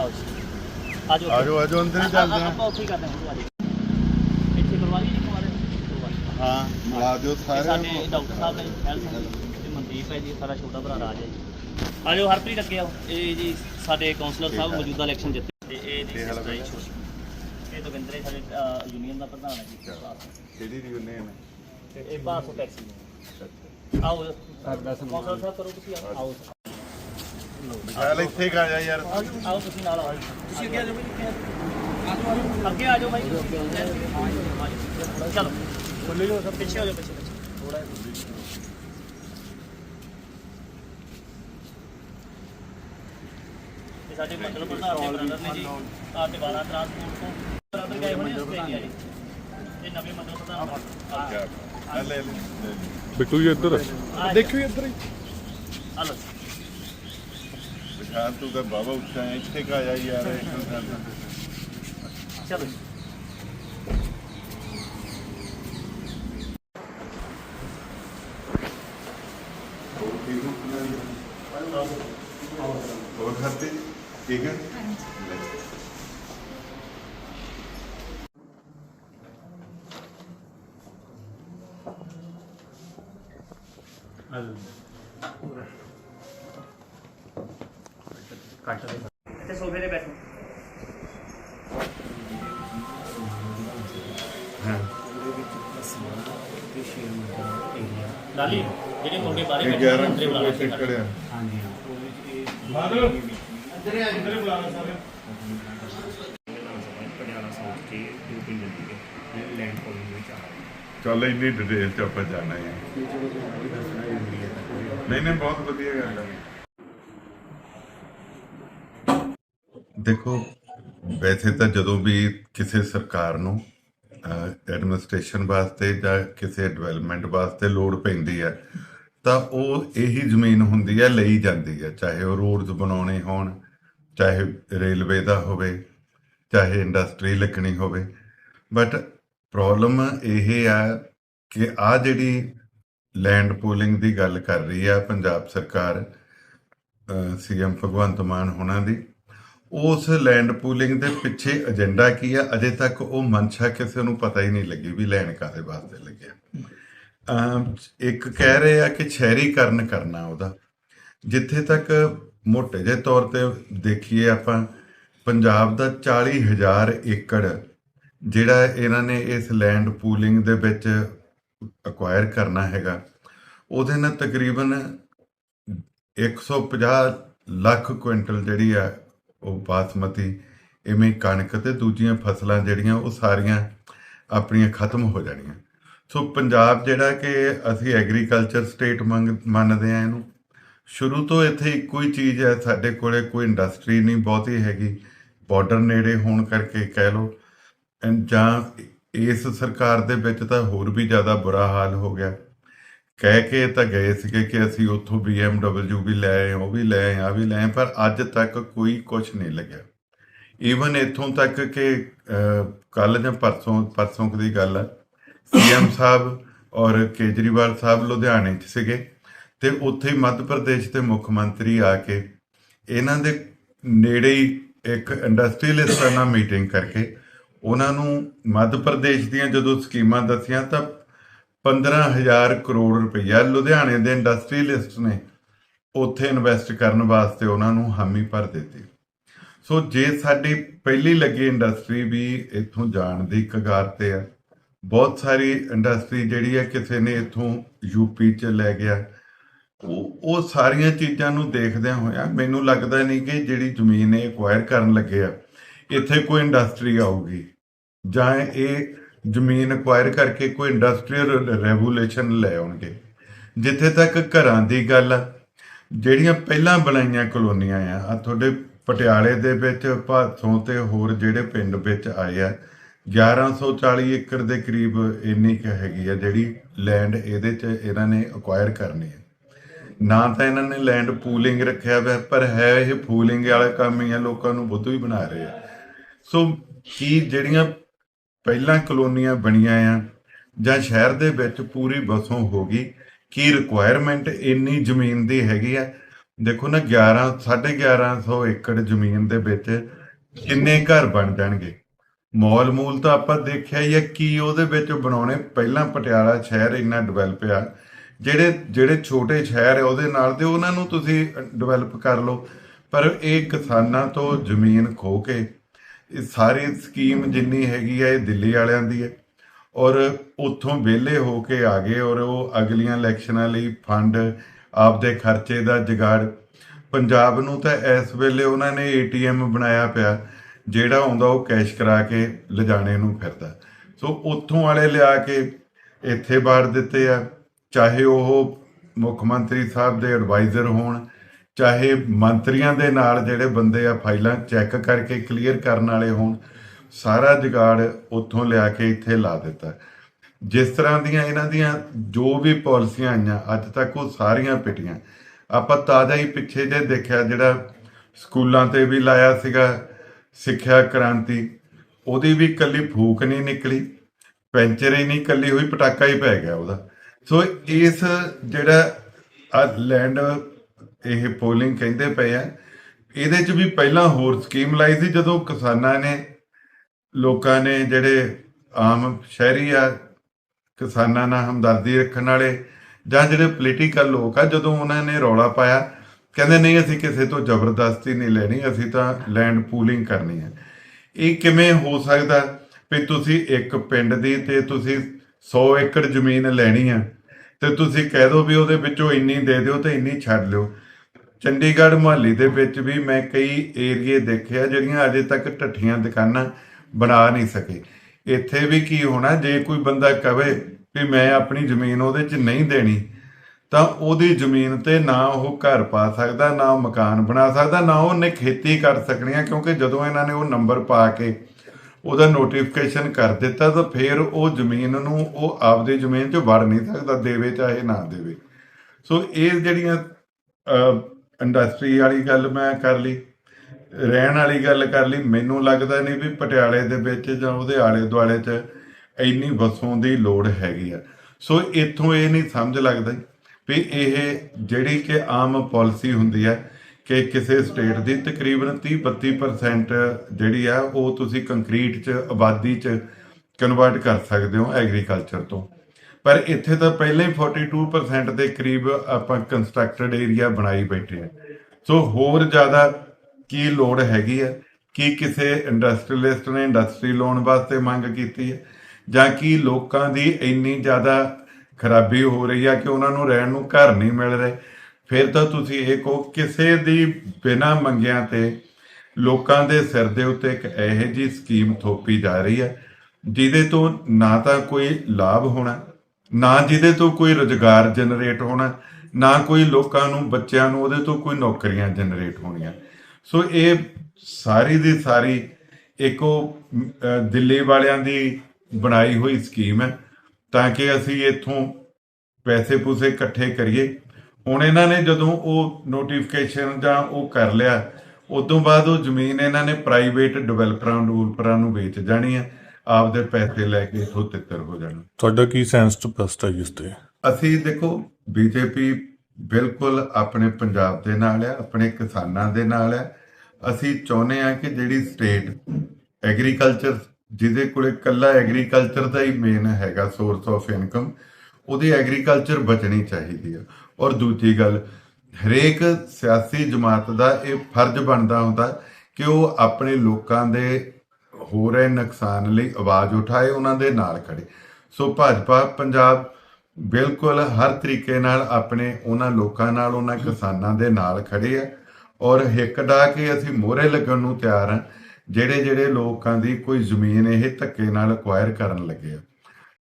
ਆਓ ਜੀ ਆਜੋ ਆਜੋ ਆਜੋ ਅੰਦਰ ਹੀ ਚੱਲਦੇ ਆਪਾਂ ਹਾਂ ਉੱਥੇ ਹੀ ਕਰਦੇ ਹਾਂ ਆਜੋ ਇੱਥੇ ਕਰਵਾ ਲਈ ਜੀ ਕੁਮਾਰ ਕਰਵਾ ਲਈ ਹਾਂ ਮਿਲਾ ਦਿਓ ਇਹ ਸਾਰੇ। ਸਾਡੇ ਡਾਕਟਰ ਸਾਹਿਬ ਨੇ ਹੈਲਥ ਤੇ ਮਨਦੀਪ ਹੈ ਜੀ ਸਾਡਾ ਛੋਟਾ ਭਰਾ ਰਾਜ ਹੈ ਜੀ। ਆਜੋ ਹਰਪ੍ਰੀਤ ਅੱਗੇ ਆਓ। ਇਹ ਜੀ ਸਾਡੇ ਕਾਉਂਸਲਰ ਸਾਹਿਬ ਮੌਜੂਦਾ ਇਲੈਕਸ਼ਨ ਜਿੱਤੇ। ਤੇ ਇਹ ਦੀ ਇਹ ਹਾਲ ਸਿਸਟਰ ਜੀ ਛੋਟੀ। ਇਹ ਦਵਿੰਦਰ ਹੈ ਸਾਡੇ ਯੂਨੀਅਨ ਦਾ ਪ੍ਰਧਾਨ ਹੈ ਜੀ। ਕਿਹੜੀ ਯੂਨੀਅਨ ਹੈ? ਤੇ ਇਹ ਬਾਸੋ ਟੈਕਸੀ ਨੇ। ਆਓ ਕਾਉਂਸਲਰ ਸਾਹਿਬ ਕਰੋ ਤੁਸੀਂ ਆਓ। ਚੱਲ ਇੱਥੇ ਕਾ ਜਾ ਯਾਰ। ਆਓ ਤੁਸੀਂ ਨਾਲ ਆਓ। ਤੁਸੀਂ ਅੱਗੇ ਆ ਜਾਓ ਭਾਈ ਅੱਗੇ ਆ ਜਾਓ ਭਾਈ ਚਲੋ। ਬੋਲੇ ਜੋ ਸਭ ਪਿੱਛੇ ਹੋ ਜਾਓ ਪਿੱਛੇ ਪਿੱਛੇ। ਥੋੜਾ ਇਹ ਸਾਡੇ ਮੰਡਲ ਪ੍ਰਧਾਨ ਦੇ ਬ੍ਰਦਰ ਨੇ ਜੀ ਆ ਟਿਵਾਲਾ ਟਰਾਂਸਪੋਰਟ ਤੋਂ ਬ੍ਰਦਰ ਗਏ ਹੋਣੇ ਆਸਟ੍ਰੇਲੀਆ ਜੀ। ਇਹ ਨਵੇਂ ਮੰਡਲ ਪ੍ਰਧਾਨ ਆ ਲੈ ਲੈ। ਬਿੱਟੂ ਜੀ ਇੱਧਰ ਦੇਖੋ ਇੱਧਰ ਹੀ। ਆ ਲਓ ਵਿਸ਼ਾਲ ਤੂੰ ਤਾਂ ਬਾਬਾ ਉੱਚਾ ਹੈ ਇੱਥੇ ਕਾ ਜਾ ਯਾਰ ਇੱਕ ਗੱਲ ਚਲੋ ਹੋਰ ਖਾਤੇ ਲਾਲੀ ਜਿਹੜੇ ਮੁੰਡੇ ਬਾਰੇ ਇਹ ਬੈਠੇ 11 ਅੰਦਰੇ ਬੁਲਾ ਇੱਥੇ ਖੜਿਆ ਪਟਿਆਲਾ ਸਾਊਥ ਕੇ ਦੋ ਤਿੰਨ ਦਿਨ ਦੀ ਲੈਂਡ ਪੋਲਿੰਗ ਵਿੱਚ ਆ ਰਹੀ ਚੱਲ ਇੰਨੀ ਡਿਟੇਲ ਚ ਆਪਾਂ ਜਾਣਾ ਹੈ ਨਹੀਂ ਨਹੀਂ ਬਹੁਤ ਵਧੀਆ ਗੱਲ ਹੈ ਦੇਖੋ ਵੈਸੇ ਤਾਂ ਜਦੋਂ ਵੀ ਕਿਸੇ ਸਰਕਾਰ ਨੂੰ ਐਡਮਿਨਿਸਟ੍ਰੇਸ਼ਨ ਵਾਸਤੇ ਜਾਂ ਕਿਸੇ ਡਿਵੈਲਪਮੈਂਟ ਵਾਸਤੇ ਲੋੜ ਪੈਂਦੀ ਹੈ, ਤਾਂ ਉਹ ਇਹੀ ਜ਼ਮੀਨ ਹੁੰਦੀ ਹੈ, ਲਈ ਜਾਂਦੀ ਹੈ। ਚਾਹੇ ਉਹ ਰੋਡਸ ਬਣਾਉਣੇ ਹੋਣ, ਚਾਹੇ ਰੇਲਵੇ ਦਾ ਹੋਵੇ, ਚਾਹੇ ਇੰਡਸਟਰੀ ਲੱਗਣੀ ਹੋਵੇ। ਬਟ ਪ੍ਰੋਬਲਮ ਇਹ ਆ ਕਿ ਆ ਜਿਹੜੀ ਲੈਂਡ ਪੂਲਿੰਗ ਦੀ ਗੱਲ ਕਰ ਰਹੀ ਆ ਪੰਜਾਬ ਸਰਕਾਰ ਸੀਐਮ ਭਗਵੰਤ ਮਾਨ ਹੋਣਾ ਦੀ ਉਸ ਲੈਂਡ ਪੂਲਿੰਗ ਦੇ ਪਿੱਛੇ ਏਜੰਡਾ ਕੀ ਆ? ਅਜੇ ਤੱਕ ਉਹ ਮਨਸ਼ਾ ਕਿਸੇ ਨੂੰ ਪਤਾ ਹੀ ਨਹੀਂ ਲੱਗੀ ਵੀ ਲੈਣ ਕਾਦੇ ਵਾਸਤੇ ਲੱਗਿਆ ਇੱਕ ਕਹਿ ਰਹੇ ਆ ਕਿ ਸ਼ਹਿਰੀਕਰਨ ਕਰਨਾ ਉਹਦਾ। ਜਿੱਥੇ ਤੱਕ ਮੋਟੇ ਜਿਹੇ ਤੌਰ ਤੇ ਦੇਖੀਏ ਆਪਾਂ, ਪੰਜਾਬ ਦਾ 40000 ਏਕੜ ਜਿਹੜਾ ਇਹਨਾਂ ਨੇ ਇਸ ਲੈਂਡ ਪੂਲਿੰਗ ਦੇ ਵਿੱਚ ਅਕਵਾਇਰ ਕਰਨਾ ਹੈਗਾ, ਉਹਦੇ ਨਾਲ ਤਕਰੀਬਨ 150 ਲੱਖ ਕੁਇੰਟਲ ਜਿਹੜੀ ਆ ਉਹ ਬਾਸਮਤੀ, ਇਵੇਂ ਕਣਕ ਤੇ ਦੂਜੀਆਂ ਫਸਲਾਂ ਜਿਹੜੀਆਂ ਉਹ ਸਾਰੀਆਂ ਆਪਣੀਆਂ ਖਤਮ ਹੋ ਜਾਣੀਆਂ। ਸੋ ਪੰਜਾਬ ਜਿਹੜਾ ਕਿ ਅਸੀਂ ਐਗਰੀਕਲਚਰ ਸਟੇਟ ਮੰਨਦੇ ਆ ਇਹਨੂੰ। ਸ਼ੁਰੂ ਤੋਂ ਇੱਥੇ ਇੱਕੋ ਹੀ ਚੀਜ਼ ਹੈ, ਸਾਡੇ ਕੋਲੇ ਕੋਈ ਇੰਡਸਟਰੀ ਨਹੀਂ, ਬਹੁਤੀ ਹੈਗੀ। ਬਾਰਡਰ ਨੇੜੇ ਹੋਣ ਕਰਕੇ ਕਹਿ ਲਓ। ਜਾਂ ਇਸ ਸਰਕਾਰ ਦੇ ਵਿੱਚ ਤਾਂ ਹੋਰ ਵੀ ਜ਼ਿਆਦਾ ਬੁਰਾ ਹਾਲ ਹੋ ਗਿਆ। ਕਹਿ ਕੇ ਤਾਂ ਗਏ ਸੀਗੇ ਕਿ ਅਸੀਂ ਉੱਥੋਂ BMW ਵੀ ਲੈ ਆਏ, ਉਹ ਵੀ ਲੈ ਆਏ ਆ ਵੀ ਲੈ ਆਏ, ਪਰ ਅੱਜ ਤੱਕ ਕੋਈ ਕੁਝ ਨਹੀਂ ਲੱਗਿਆ। ਈਵਨ ਇੱਥੋਂ ਤੱਕ ਕਿ ਕੱਲ ਜਾਂ ਪਰਸੋਂ ਪਰਸੋਂ ਦੀ ਗੱਲ ਹੈ ਸੀਐਮ ਸਾਹਿਬ ਔਰ ਕੇਜਰੀਵਾਲ ਸਾਹਿਬ ਲੁਧਿਆਣੇ 'ਚ ਸੀਗੇ ਤੇ ਉੱਥੇ ਮੱਧ ਪ੍ਰਦੇਸ਼ ਦੇ ਮੁੱਖ ਮੰਤਰੀ ਆ ਕੇ ਇਹਨਾਂ ਦੇ ਨੇੜੇ ਹੀ ਇੱਕ ਇੰਡਸਟਰੀਅਲਿਸਟਾਂ ਨਾਲ ਮੀਟਿੰਗ ਕਰਕੇ ਉਹਨਾਂ ਨੂੰ ਮੱਧ ਪ੍ਰਦੇਸ਼ ਦੀਆਂ ਜਦੋਂ ਸਕੀਮਾਂ ਦੱਸੀਆਂ ਤਾਂ 15000 ਕਰੋੜ ਰੁਪਈਆ ਲੁਧਿਆਣੇ ਦੇ ਇੰਡਸਟਰੀਅਲਿਸਟ ਨੇ ਉੱਥੇ ਇਨਵੈਸਟ ਕਰਨ ਵਾਸਤੇ ਉਹਨਾਂ ਨੂੰ ਹਾਮੀ ਭਰ ਦਿੱਤੀ। ਸੋ ਜੇ ਸਾਡੀ ਪਹਿਲੀ ਲੱਗੀ ਇੰਡਸਟਰੀ ਵੀ ਇੱਥੋਂ ਜਾਣ ਦੀ ਕਗਾਰ ਤੇ ਆ। ਬਹੁਤ ਸਾਰੀ ਇੰਡਸਟਰੀ ਜਿਹੜੀ ਹੈ ਕਿਸੇ ਨੇ ਇੱਥੋਂ ਯੂਪੀ ਚ ਲੈ ਗਿਆ। ਉਹ ਉਹ ਸਾਰੀਆਂ ਚੀਜ਼ਾਂ ਨੂੰ ਦੇਖਦਿਆਂ ਹੋਇਆ ਮੈਨੂੰ ਲੱਗਦਾ ਨਹੀਂ ਕਿ ਜਿਹੜੀ ਜ਼ਮੀਨ ਇਹ ਐਕਵਾਇਰ ਕਰਨ ਲੱਗੇ ਆ, ਇੱਥੇ ਕੋਈ ਇੰਡਸਟਰੀ ਆਊਗੀ। ਜਾਂ ਇਹ ਜ਼ਮੀਨ ਐਕਵਾਇਰ ਕਰਕੇ ਕੋਈ ਇੰਡਸਟਰੀਅਲ ਰੈਵੂਲੇਸ਼ਨ ਲੈ ਆਉਣਗੇ। ਜਿੱਥੇ ਤੱਕ ਘਰਾਂ ਦੀ ਗੱਲ ਆ, ਜਿਹੜੀਆਂ ਪਹਿਲਾਂ ਬਣਾਈਆਂ ਕਲੋਨੀਆਂ ਆ ਆ ਤੁਹਾਡੇ ਪਟਿਆਲੇ ਦੇ ਵਿੱਚ ਭਾਥੋਂ ਤੇ ਹੋਰ ਜਿਹੜੇ ਪਿੰਡ ਵਿੱਚ ਆਏ ਆ 1140 ਏਕੜ ਦੇ ਕਰੀਬ ਇੰਨੀ ਕੁ ਹੈਗੀ ਆ ਜਿਹੜੀ ਲੈਂਡ ਇਹਦੇ 'ਚ ਇਹਨਾਂ ਨੇ ਅਕਵਾਇਰ ਕਰਨੀ ਹੈ ਨਾ ਤਾਂ ਇਹਨਾਂ ਨੇ ਲੈਂਡ ਪੂਲਿੰਗ ਰੱਖਿਆ ਹੋਇਆ ਪਰ ਹੈ ਇਹ ਪੂਲਿੰਗ ਵਾਲਾ ਕੰਮ ਹੀ ਆ, ਲੋਕਾਂ ਨੂੰ ਬੁੱਧੂ ਹੀ ਬਣਾ ਰਹੇ ਆ। ਸੋ ਕੀ ਜਿਹੜੀਆਂ ਪਹਿਲਾਂ ਕਲੋਨੀਆਂ ਬਣੀਆਂ ਆ ਜਾਂ ਸ਼ਹਿਰ ਦੇ ਵਿੱਚ ਪੂਰੀ ਬਸੋਂ ਹੋ ਗਈ, ਕੀ ਰਿਕੁਆਇਰਮੈਂਟ ਇੰਨੀ ਜ਼ਮੀਨ ਦੀ ਹੈਗੀ ਆ? ਦੇਖੋ ਨਾ 11 1150 ਏਕੜ ਜ਼ਮੀਨ ਦੇ ਵਿੱਚ ਕਿੰਨੇ ਘਰ ਬਣ ਜਾਣਗੇ? ਮੌਲ ਮੂਲ ਤਾਂ ਆਪਾਂ ਦੇਖਿਆ ਹੀ ਹੈ ਕੀ ਉਹਦੇ ਵਿੱਚ ਬਣਾਉਣੇ? ਪਹਿਲਾਂ ਪਟਿਆਲਾ ਸ਼ਹਿਰ ਇੰਨਾ ਡਿਵੈਲਪ ਆ, ਜਿਹੜੇ ਜਿਹੜੇ ਛੋਟੇ ਸ਼ਹਿਰ ਹੈ ਉਹਦੇ ਨਾਲ ਤੇ ਉਹਨਾਂ ਨੂੰ ਤੁਸੀਂ ਡਿਵੈਲਪ ਕਰ ਲਓ, ਪਰ ਇਹ ਕਿਸਾਨਾਂ ਤੋਂ ਜ਼ਮੀਨ ਖੋ ਕੇ ਇਹ ਸਾਰੀ ਸਕੀਮ ਜਿੰਨੀ ਹੈਗੀ ਹੈ ਇਹ ਦਿੱਲੀ ਵਾਲਿਆਂ ਦੀ ਹੈ ਔਰ ਉੱਥੋਂ ਵਿਹਲੇ ਹੋ ਕੇ ਆ ਗਏ ਔਰ ਉਹ ਅਗਲੀਆਂ ਇਲੈਕਸ਼ਨਾਂ ਲਈ ਫੰਡ, ਆਪਦੇ ਖਰਚੇ ਦਾ ਜਗਾੜ। ਪੰਜਾਬ ਨੂੰ ਤਾਂ ਇਸ ਵੇਲੇ ਉਹਨਾਂ ਨੇ ਏਟੀਐਮ ਬਣਾਇਆ ਪਿਆ, ਜਿਹੜਾ ਆਉਂਦਾ ਉਹ ਕੈਸ਼ ਕਰਾ ਕੇ ਲਿਜਾਣੇ ਨੂੰ ਫਿਰਦਾ। ਸੋ ਉੱਥੋਂ ਵਾਲੇ ਲਿਆ ਕੇ ਇੱਥੇ ਬਾੜ ਦਿੱਤੇ ਆ, ਚਾਹੇ ਉਹ ਮੁੱਖ ਮੰਤਰੀ ਸਾਹਿਬ ਦੇ ਐਡਵਾਈਜ਼ਰ ਹੋਣ ਚਾਹੇ ਮੰਤਰੀਆਂ ਦੇ ਨਾਲ ਜਿਹੜੇ ਬੰਦੇ ਆ ਫਾਈਲਾਂ ਚੈੱਕ ਕਰਕੇ ਕਲੀਅਰ ਕਰਨ ਵਾਲੇ ਹੋਣ, ਸਾਰਾ ਜੁਗਾੜ ਉੱਥੋਂ ਲਿਆ ਕੇ ਇੱਥੇ ਲਾ ਦਿੱਤਾ। ਜਿਸ ਤਰ੍ਹਾਂ ਦੀਆਂ ਇਹਨਾਂ ਦੀਆਂ ਜੋ ਵੀ ਪਾਲਿਸੀਆਂ ਆਈਆਂ, ਅੱਜ ਤੱਕ ਉਹ ਸਾਰੀਆਂ ਪਿਟੀਆਂ। ਆਪਾਂ ਤਾਜ਼ਾ ਹੀ ਪਿੱਛੇ ਜੇ ਦੇਖਿਆ ਜਿਹੜਾ ਸਕੂਲਾਂ ਤੇ ਵੀ ਲਾਇਆ ਸੀਗਾ ਸਿੱਖਿਆ ਕ੍ਰਾਂਤੀ, ਉਹਦੀ ਵੀ ਕੱਲੀ ਫੂਕ ਨਹੀਂ ਨਿਕਲੀ, ਪੈਂਚਰ ਹੀ ਨਹੀਂ ਕੱਲੀ ਹੋਈ, ਪਟਾਕਾ ਹੀ ਪੈ ਗਿਆ ਉਹਦਾ। ਸੋ ਇਸ ਜਿਹੜਾ ਲੈਂਡ ਇਹ ਪੋਲਿੰਗ ਕਹਿੰਦੇ ਪਏ ਆ। ਇਹਦੇ ਚ ਵੀ ਪਹਿਲਾਂ ਹੋਰ ਸਕੀਮ ਲਾਈ ਸੀ ਜਦੋਂ ਕਿਸਾਨਾਂ ਨੇ, ਲੋਕਾਂ ਨੇ ਜਿਹੜੇ ਆਮ ਸ਼ਹਿਰੀ ਆ, ਕਿਸਾਨਾਂ ਨਾਲ ਹਮਦਰਦੀ ਰੱਖਣ ਵਾਲੇ ਜਾਂ ਜਿਹੜੇ ਪੋਲੀਟੀਕਲ ਲੋਕ ਆ, ਜਦੋਂ ਉਹਨਾਂ ਨੇ ਰੌਲਾ ਪਾਇਆ, ਕਹਿੰਦੇ ਨਹੀਂ ਅਸੀਂ ਕਿਸੇ ਤੋਂ ਜ਼ਬਰਦਸਤੀ ਨਹੀਂ ਲੈਣੀ, ਅਸੀਂ ਤਾਂ ਲੈਂਡ ਪੂਲਿੰਗ ਕਰਨੀ ਹੈ ਇਹ ਕਿਵੇਂ ਹੋ ਸਕਦਾ ਵੀ ਤੁਸੀਂ ਇੱਕ ਪਿੰਡ ਦੀ ਤੇ ਤੁਸੀਂ 100 ਏਕੜ ਜ਼ਮੀਨ ਲੈਣੀ ਆ ਤੇ ਤੁਸੀਂ ਕਹਿ ਦਿਓ ਵੀ ਉਹਦੇ ਵਿੱਚੋਂ ਇੰਨੀ ਦੇ ਦਿਓ ਤੇ ਇੰਨੀ ਛੱਡ ਲਿਓ। ਚੰਡੀਗੜ੍ਹ ਮੁਹੱਲੀ ਦੇ ਵਿੱਚ ਵੀ ਮੈਂ ਕਈ ਏਰੀਏ ਦੇਖਿਆ ਜਿਹੜੀਆਂ ਅਜੇ ਤੱਕ ਢੱਠੀਆਂ ਦੁਕਾਨਾਂ ਬਣਾ ਨਹੀਂ ਸਕੇ। ਇੱਥੇ ਵੀ ਕੀ ਹੋਣਾ, ਜੇ ਕੋਈ ਬੰਦਾ ਕਵੇ ਵੀ ਮੈਂ ਆਪਣੀ ਜ਼ਮੀਨ ਉਹਦੇ 'ਚ ਨਹੀਂ ਦੇਣੀ, ਤਾਂ ਉਹਦੀ ਜ਼ਮੀਨ ਤੇ ਨਾ ਉਹ ਘਰ ਪਾ ਸਕਦਾ, ਨਾ ਮਕਾਨ ਬਣਾ ਸਕਦਾ, ਨਾ ਉਹਨੇ ਖੇਤੀ ਕਰ ਸਕਣੀ ਆ, ਕਿਉਂਕਿ ਜਦੋਂ ਇਹਨਾਂ ਨੇ ਉਹ ਨੰਬਰ ਪਾ ਕੇ ਉਹਦਾ ਨੋਟੀਫਿਕੇਸ਼ਨ ਕਰ ਦਿੱਤਾ, ਤਾਂ ਫਿਰ ਉਹ ਜ਼ਮੀਨ ਨੂੰ ਉਹ ਆਪਦੀ ਜ਼ਮੀਨ 'ਚ ਵੜ ਨਹੀਂ ਸਕਦਾ, ਦੇਵੇ ਚਾਹੇ ਨਾ ਦੇਵੇ। ਸੋ ਇਹ ਜਿਹੜੀਆਂ ਇੰਡਸਟਰੀ ਵਾਲੀ ਗੱਲ ਮੈਂ ਕਰ ਲਈ, ਰਹਿਣ ਵਾਲੀ ਗੱਲ ਕਰ ਲਈ, ਮੈਨੂੰ ਲੱਗਦਾ ਨਹੀਂ ਵੀ ਪਟਿਆਲੇ ਦੇ ਵਿੱਚ ਜਾਂ ਉਹਦੇ ਆਲੇ ਦੁਆਲੇ 'ਚ ਇੰਨੀ ਵਸੋਂ ਦੀ ਲੋੜ ਹੈਗੀ ਆ। ਸੋ ਇੱਥੋਂ ਇਹ ਨਹੀਂ ਸਮਝ ਲੱਗਦਾ ਵੀ ਇਹ ਜਿਹੜੀ ਕਿ ਆਮ ਪਾਲਿਸੀ ਹੁੰਦੀ ਹੈ ਕਿ ਕਿਸੇ ਸਟੇਟ ਦੀ ਤਕਰੀਬਨ 30-32% ਜਿਹੜੀ ਆ ਉਹ ਤੁਸੀਂ ਕੰਕਰੀਟ 'ਚ, ਆਬਾਦੀ 'ਚ ਕਨਵਰਟ ਕਰ ਸਕਦੇ ਹੋ ਐਗਰੀਕਲਚਰ ਤੋਂ। ਪਰ ਇੱਥੇ ਤਾਂ ਪਹਿਲਾਂ ਹੀ 42% ਦੇ ਕਰੀਬ ਆਪਾਂ ਕੰਸਟਰਕਟਡ ਏਰੀਆ ਬਣਾਈ ਬੈਠੇ ਆ ਸੋ ਹੋਰ ਜ਼ਿਆਦਾ ਕੀ ਲੋੜ ਹੈਗੀ ਆ? ਕੀ ਕਿਸੇ ਇੰਡਸਟਰੀਲਿਸਟ ਨੇ ਇੰਡਸਟਰੀ ਲੋਨ ਵਾਸਤੇ ਮੰਗ ਕੀਤੀ ਹੈ ਜਾਂ ਕੀ ਲੋਕਾਂ ਦੀ ਇੰਨੀ ਜ਼ਿਆਦਾ ਖਰਾਬੀ ਹੋ ਰਹੀ ਆ ਕਿ ਉਹਨਾਂ ਨੂੰ ਰਹਿਣ ਨੂੰ ਘਰ ਨਹੀਂ ਮਿਲ ਰਹੇ? ਫਿਰ ਤਾਂ ਤੁਸੀਂ ਇਹ ਕਹੋ, ਕਿਸੇ ਦੀ ਬਿਨਾਂ ਮੰਗਿਆਂ ਤੇ ਲੋਕਾਂ ਦੇ ਸਿਰ ਦੇ ਉੱਤੇ ਇੱਕ ਇਹੋ ਜੀ ਸਕੀਮ ਥੋਪੀ ਜਾ ਰਹੀ ਹੈ ਜਿਹਦੇ ਤੋਂ ਨਾ ਤਾਂ ਕੋਈ ਲਾਭ ਹੋਣਾ ਨਾ ਜਿਹਦੇ ਤੋਂ ਕੋਈ ਰੋਜ਼ਗਾਰ ਜਨਰੇਟ ਹੋਣਾ, ਨਾ ਕੋਈ ਲੋਕਾਂ ਨੂੰ, ਬੱਚਿਆਂ ਨੂੰ, ਉਹਦੇ ਤੋਂ ਕੋਈ ਨੌਕਰੀਆਂ ਜਨਰੇਟ ਹੋਣੀਆਂ। ਸੋ ਇਹ ਸਾਰੀ ਦੀ ਸਾਰੀ ਇੱਕ ਉਹ ਦਿੱਲੀ ਵਾਲਿਆਂ ਦੀ ਬਣਾਈ ਹੋਈ ਸਕੀਮ ਹੈ, ਤਾਂ ਕਿ ਅਸੀਂ ਇੱਥੋਂ ਪੈਸੇ ਪੂਸੇ ਇਕੱਠੇ ਕਰੀਏ। ਹੁਣ ਇਹਨਾਂ ਨੇ ਜਦੋਂ ਉਹ ਨੋਟੀਫਿਕੇਸ਼ਨ ਜਾਂ ਉਹ ਕਰ ਲਿਆ, ਉਦੋਂ ਬਾਅਦ ਉਹ ਜ਼ਮੀਨ ਇਹਨਾਂ ਨੇ ਪ੍ਰਾਈਵੇਟ ਡਿਵੈਲਪਰਾਂ ਡਿਵੈਲਪਰਾਂ ਨੂੰ ਵੇਚ ਜਾਣੀ ਹੈ। ਆਪਦੇ ਪੈਸੇ ਲੈ ਕੇ ਇੱਥੋਂ ਤਿੱਤਰ ਹੋ ਜਾਣਾ। ਤੁਹਾਡਾ ਕੀ ਸੈਂਸ ਟਪਸਟ ਹੈ ਇਸ ਤੇ? ਅਸੀਂ ਦੇਖੋ ਬੀਜੇਪੀ ਬਿਲਕੁਲ ਆਪਣੇ ਪੰਜਾਬ ਦੇ ਨਾਲ ਹੈ ਆਪਣੇ ਕਿਸਾਨਾਂ ਦੇ ਨਾਲ ਹੈ। ਅਸੀਂ ਚਾਹੁੰਦੇ ਹਾਂ ਕਿ ਜਿਹੜੀ ਸਟੇਟ ਐਗਰੀਕਲਚਰ ਜਿਹਦੇ ਕੋਲੇ ਕੱਲਾ ਐਗਰੀਕਲਚਰ ਦਾ ਹੀ ਮੇਨ ਹੈਗਾ ਸੋਰਸ ਆਫ ਇਨਕਮ ਉਹਦੀ ਐਗਰੀਕਲਚਰ ਬਚਣੀ ਚਾਹੀਦੀ ਹੈ ਔਰ ਦੂਜੀ ਗੱਲ ਹਰੇਕ ਸਿਆਸੀ ਜਮਾਤ ਦਾ ਇਹ ਫਰਜ਼ ਬਣਦਾ ਹੁੰਦਾ ਕਿ ਉਹ ਆਪਣੇ ਲੋਕਾਂ ਦੇ ਹੋ ਰਹੇ ਨੁਕਸਾਨ ਲਈ ਆਵਾਜ਼ ਉਠਾਏ, ਉਹਨਾਂ ਦੇ ਨਾਲ ਖੜੇ ਸੋ ਭਾਜਪਾ, ਪੰਜਾਬ ਬਿਲਕੁਲ ਹਰ ਤਰੀਕੇ ਨਾਲ ਆਪਣੇ ਉਹਨਾਂ ਲੋਕਾਂ ਨਾਲ, ਉਹਨਾਂ ਕਿਸਾਨਾਂ ਦੇ ਨਾਲ ਖੜੇ ਆ ਔਰ ਹਿੱਕ ਡਾ ਕੇ ਅਸੀਂ ਮੋਹਰੇ ਲੱਗਣ ਨੂੰ ਤਿਆਰ ਹਾਂ। ਜਿਹੜੇ ਜਿਹੜੇ ਲੋਕਾਂ ਦੀ ਕੋਈ ਜ਼ਮੀਨ ਇਹ ਧੱਕੇ ਨਾਲ ਅਕਵਾਇਰ ਕਰਨ ਲੱਗੇ ਆ।